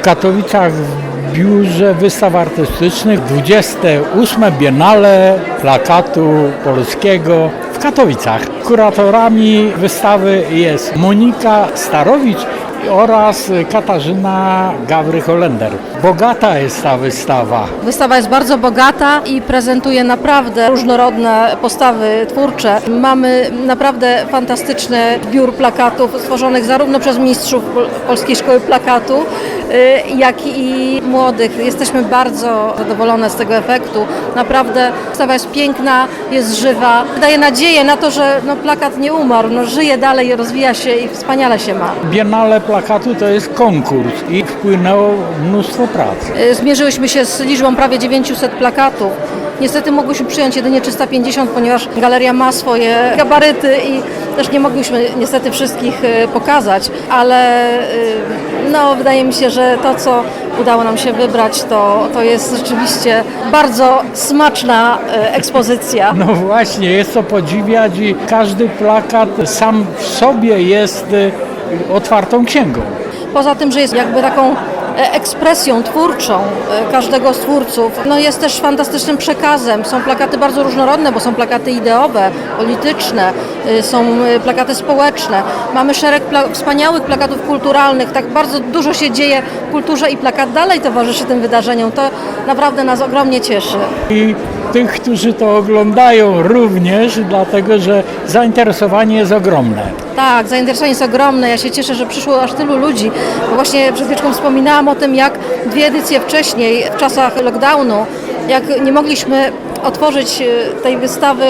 w Katowicach w biurze wystaw artystycznych 28 Biennale Plakatu Polskiego w Katowicach. Kuratorami wystawy jest Monika Starowicz oraz Katarzyna Gawry-Holender. Bogata jest ta wystawa. Wystawa jest bardzo bogata i prezentuje naprawdę różnorodne postawy twórcze. Mamy naprawdę fantastyczny zbiór plakatów stworzonych zarówno przez mistrzów Pol- Polskiej Szkoły Plakatu, y, jak i młodych. Jesteśmy bardzo zadowolone z tego efektu. Naprawdę wystawa jest piękna, jest żywa. Daje nadzieję na to, że no, plakat nie umarł, no, żyje dalej, rozwija się i wspaniale się ma. Biennale Plakatu to jest konkurs i wpłynęło mnóstwo prac. Y, Zmierzyłyśmy się z liczbą prawie 900 plakatów. Niestety mogłyśmy przyjąć jedynie 350, ponieważ galeria ma swoje gabaryty i też nie mogliśmy niestety wszystkich y, pokazać, ale y, no, wydaje mi się, że to, co udało nam się wybrać, to, to jest rzeczywiście bardzo smaczna y, ekspozycja. No właśnie, jest to podziwiać i każdy plakat sam w sobie jest otwartą księgą. Poza tym, że jest jakby taką e, ekspresją twórczą e, każdego z twórców, no jest też fantastycznym przekazem. Są plakaty bardzo różnorodne, bo są plakaty ideowe, polityczne, y, są plakaty społeczne. Mamy szereg pla- wspaniałych plakatów kulturalnych. Tak bardzo dużo się dzieje w kulturze i plakat dalej towarzyszy tym wydarzeniom. To naprawdę nas ogromnie cieszy. I tych, którzy to oglądają również, dlatego że zainteresowanie jest ogromne. Tak, zainteresowanie jest ogromne. Ja się cieszę, że przyszło aż tylu ludzi. Bo właśnie przed chwileczką wspominałam o tym, jak dwie edycje wcześniej, w czasach lockdownu, jak nie mogliśmy otworzyć e, tej wystawy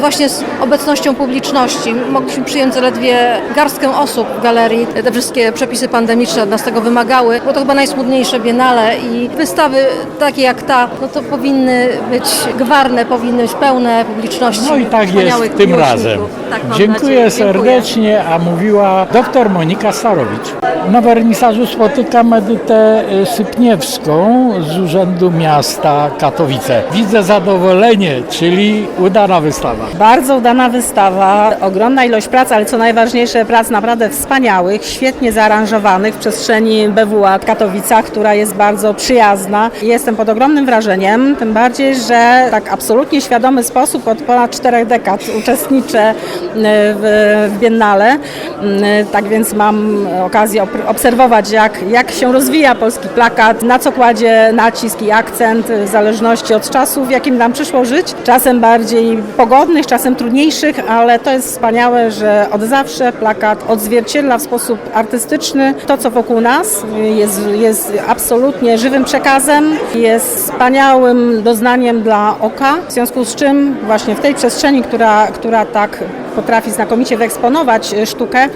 właśnie z obecnością publiczności. Mogliśmy przyjąć zaledwie garstkę osób w galerii. Te wszystkie przepisy pandemiczne od nas tego wymagały. Było to chyba najsmutniejsze biennale i wystawy takie jak ta, no to powinny być gwarne, powinny być pełne publiczności. No i tak jest tym miłośników. razem. Tak, Dziękuję nadzieję. serdecznie, a mówiła dr Monika Starowicz. Na wernisażu spotykam Edytę y, Sypniewską z Urzędu Miasta Katowice. Widzę zadowolenie, czyli udana wystawa. Bardzo udana wystawa, ogromna ilość prac, ale co najważniejsze, prac naprawdę wspaniałych, świetnie zaaranżowanych w przestrzeni BWA Katowicach, która jest bardzo przyjazna. Jestem pod ogromnym wrażeniem, tym bardziej, że tak absolutnie świadomy sposób od ponad czterech dekad uczestniczę e, w Biennale. Mm, Tak więc mam okazję obserwować, jak, jak się rozwija polski plakat, na co kładzie nacisk i akcent, w zależności od czasu, w jakim nam przyszło żyć. Czasem bardziej pogodnych, czasem trudniejszych, ale to jest wspaniałe, że od zawsze plakat odzwierciedla w sposób artystyczny to, co wokół nas. Jest, jest absolutnie żywym przekazem, jest wspaniałym doznaniem dla oka, w związku z czym właśnie w tej przestrzeni, która, która tak potrafi znakomicie wyeksponować e, sztukę,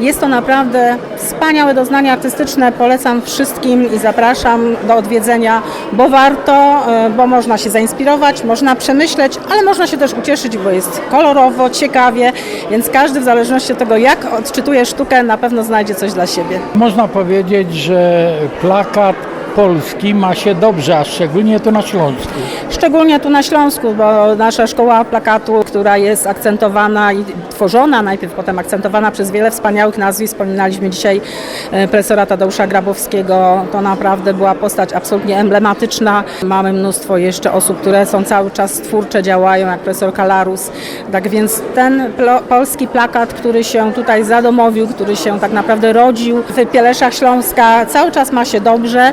jest to naprawdę wspaniałe doznanie artystyczne. Polecam wszystkim i zapraszam do odwiedzenia, bo warto, e, bo można się zainspirować, można przemyśleć, ale można się też ucieszyć, bo jest kolorowo, ciekawie, więc każdy w zależności od tego, jak odczytuje sztukę, na pewno znajdzie coś dla siebie. Można powiedzieć, że plakat polski ma się dobrze, a szczególnie tu na Śląsku. Szczególnie tu na Śląsku, bo nasza szkoła plakatu, która jest akcentowana i tworzona najpierw, potem akcentowana przez wiele wspaniałych nazwisk. Wspominaliśmy dzisiaj e, profesora Tadeusza Grabowskiego. To naprawdę była postać absolutnie emblematyczna. Mamy mnóstwo jeszcze osób, które są cały czas twórcze, działają, jak profesor Kalarus. Tak więc ten polski plakat, który się tutaj zadomowił, który się tak naprawdę rodził w Pieleszach Śląska, cały czas ma się dobrze,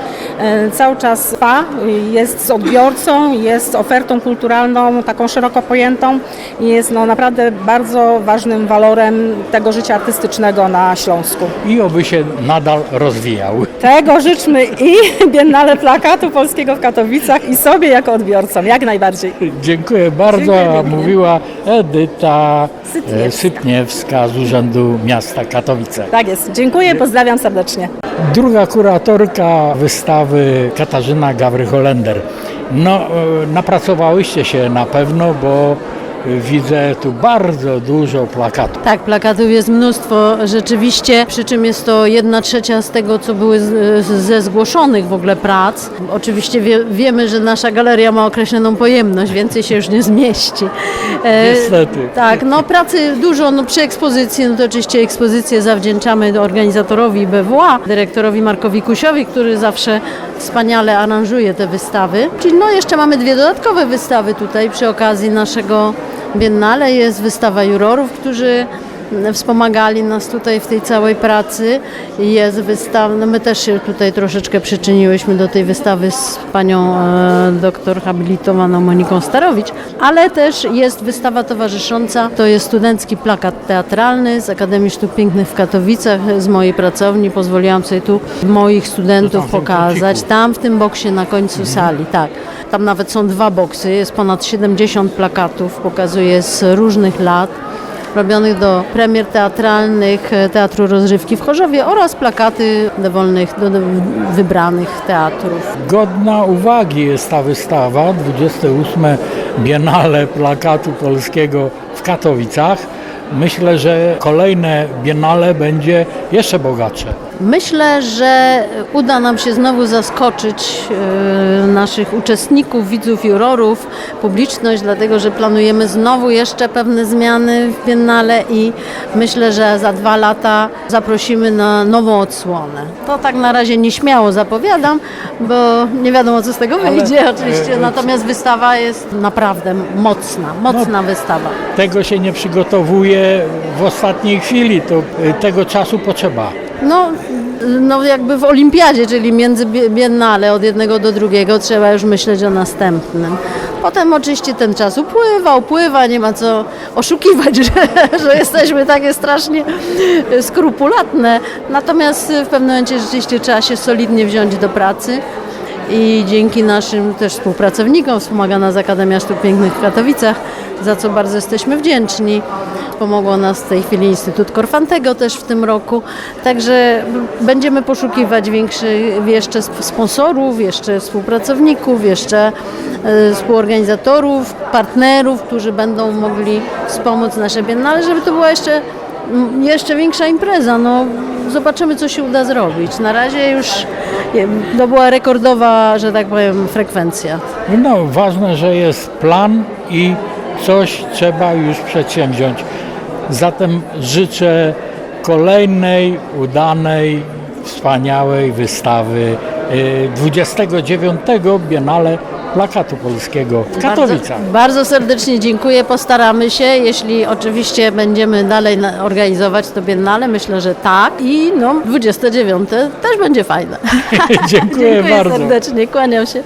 cały czas trwa, jest z odbiorcą, jest ofertą kulturalną taką szeroko pojętą i jest no, naprawdę bardzo ważnym walorem tego życia artystycznego na Śląsku. I oby się nadal rozwijał. Tego życzmy i Biennale Plakatu Polskiego w Katowicach i sobie jako odbiorcom, jak najbardziej. Dziękuję bardzo, Dziękuję mówiła Edyta Sypniewska. e, Sypniewska z Urzędu Miasta Katowice. Tak jest. Dziękuję, pozdrawiam serdecznie. Druga kuratorka wystawy Katarzyna Gawry-Holender. No, e, napracowałyście się na pewno, bo Widzę tu bardzo dużo plakatów. Tak, plakatów jest mnóstwo rzeczywiście, przy czym jest to jedna trzecia z tego, co były z, ze zgłoszonych w ogóle prac. Oczywiście wie, wiemy, że nasza galeria ma określoną pojemność, więcej się już nie zmieści. E, Niestety. Tak, no pracy dużo, no przy ekspozycji, no to oczywiście ekspozycję zawdzięczamy organizatorowi BWA, dyrektorowi Markowi Kusiowi, który zawsze wspaniale aranżuje te wystawy. Czyli no jeszcze mamy dwie dodatkowe wystawy tutaj przy okazji naszego Biennale. Jest wystawa jurorów, którzy wspomagali nas tutaj w tej całej pracy. Jest wystawa, no my też się tutaj troszeczkę przyczyniłyśmy do tej wystawy z panią e, doktor habilitowaną Moniką Starowicz, ale też jest wystawa towarzysząca, to jest studencki plakat teatralny z Akademii Sztuk Pięknych w Katowicach, z mojej pracowni. Pozwoliłam sobie tu moich studentów tym pokazać. Tam w tym boksie na końcu sali, tak. Tam nawet są dwa boksy, jest ponad 70 plakatów, pokazuje z różnych lat robionych do premier teatralnych e, Teatru Rozrywki w Chorzowie oraz plakaty dowolnych, do, do wybranych teatrów. Godna uwagi jest ta wystawa, 28 Biennale Plakatu Polskiego w Katowicach. Myślę, że kolejne Biennale będzie jeszcze bogatsze. Myślę, że uda nam się znowu zaskoczyć e, naszych uczestników, widzów, jurorów, publiczność, dlatego że planujemy znowu jeszcze pewne zmiany w Biennale i myślę, że za dwa lata zaprosimy na nową odsłonę. To tak na razie nieśmiało zapowiadam, bo nie wiadomo co z tego wyjdzie oczywiście, e, natomiast wystawa jest naprawdę mocna, mocna wystawa. Tego się nie przygotowuje w ostatniej chwili, to y, tego czasu potrzeba. No, no jakby w olimpiadzie, czyli między bie- biennale od jednego do drugiego trzeba już myśleć o następnym. Potem oczywiście ten czas upływa, upływa, nie ma co oszukiwać, że, że jesteśmy takie strasznie skrupulatne. Natomiast w pewnym momencie rzeczywiście trzeba się solidnie wziąć do pracy. I dzięki naszym też współpracownikom wspomaga nas Akademia Sztuk Pięknych w Katowicach, za co bardzo jesteśmy wdzięczni. Pomogło nas w tej chwili Instytut Korfantego też w tym roku. Także będziemy poszukiwać większych jeszcze sp- sponsorów, jeszcze współpracowników, jeszcze e, współorganizatorów, partnerów, którzy będą mogli wspomóc nasze biennale, żeby to była jeszcze, m, jeszcze większa impreza. No, zobaczymy, co się uda zrobić. Na razie już to była rekordowa, że tak powiem, frekwencja. No, ważne, że jest plan i coś trzeba już przedsięwziąć. Zatem życzę kolejnej, udanej, wspaniałej wystawy y, 29 Biennale Plakatu Polskiego w Katowicach. Bardzo, bardzo serdecznie dziękuję, postaramy się. Jeśli oczywiście będziemy dalej organizować to biennale, myślę, że tak. I no, 29 też będzie fajne. Dziękuję bardzo. serdecznie, kłaniam się.